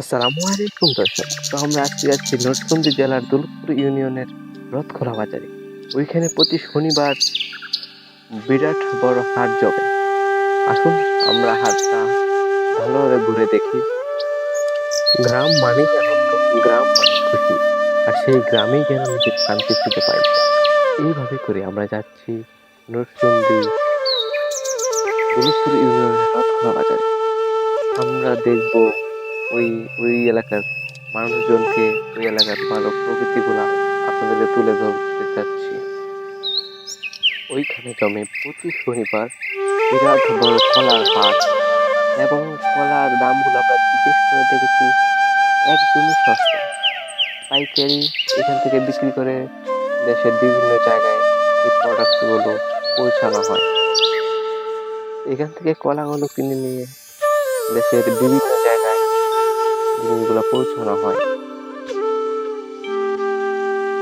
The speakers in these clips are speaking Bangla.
আসসালামু আলাইকুম, দর্শক। তো আমরা আজকে যাচ্ছি নরসিংদী জেলার দৌলতপুর ইউনিয়নের রথখোলা বাজারে। ওইখানে প্রতি শনিবার বিরাট বড় হাট জমে। আসুন, আমরা হাটটা ভালোভাবে ঘুরে দেখি। গ্রাম আনন্দ, গ্রাম মানে খুশি। আর সেই গ্রামেই যেন নিজের শান্তি খুঁজে পাই। এইভাবে করে আমরা যাচ্ছি নরসিংদী দৌলতপুর ইউনিয়নের রথখোলা বাজারে। আমরা দেখব ওই ওই এলাকার মানুষজনকে, ওই এলাকার ভালো প্রকৃতিগুলা আপনাদের তুলে ধরতে চাচ্ছি ওইখানে জমে প্রতি শনিবার বিরাট বড় কলার হাট এবং কলার দামগুলো আমরা জিজ্ঞেস করে দেখেছি, একদমই সস্তা। পাইকারি এখান থেকে বিক্রি করে দেশের বিভিন্ন জায়গায় এই প্রোডাক্টগুলো পৌঁছানো হয়। এখান থেকে কলাগুলো কিনে নিয়ে দেশের বিভিন্ন জিনিসগুলো পৌঁছানো হয়।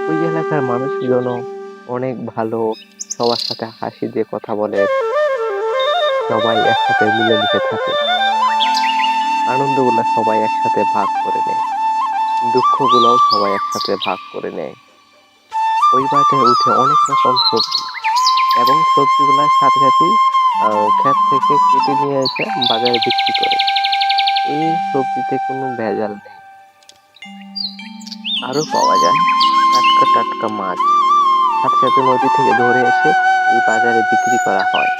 ওই এলাকার মানুষজনও অনেক ভালো, সবার সাথে হাসি দিয়ে কথা বলে। সবাই একসাথে মিলেমিশে থাকে। আনন্দগুলো সবাই একসাথে ভাগ করে নেয়। দুঃখগুলোও সবাই একসাথে ভাগ করে নেয়। ওই বাজারে উঠে অনেক রকম সবজি। এবং সবজিগুলোর সাথে সাথেই ক্ষেত থেকে কেটে নিয়ে এসে বাজারে বিক্রি করে। এই সবজিতে কোনো ভেজাল নেই। আরও পাওয়া যায় টাটকা টাটকা মাছ। সাথে সাথে নদী থেকে ধরে এসে এই বাজারে বিক্রি করা হয়।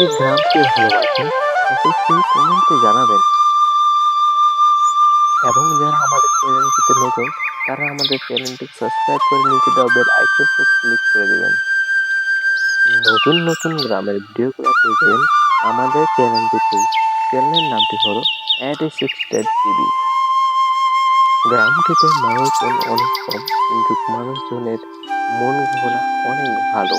এই গ্রামকে ভালোবাসেন অবশ্যই কমেন্টে জানাবেন? এবং যারা আমাদের চ্যানেলটিতে নতুন, তারা আমাদের চ্যানেলটি সাবস্ক্রাইব করে নিচে দেওয়া বেল আইকন ক্লিক করে দেবেন। নতুন নতুন গ্রামের ভিডিওগুলো পেয়ে যাবেন আমাদের চ্যানেলটিতে। চ্যানেলের নামটি হলো অ্যাড এ সিক্সটেড টিভি গ্রামটিতে মানুষজন অনেক কম, কিন্তু মানুষজনের মন মনগুলো অনেক ভালো।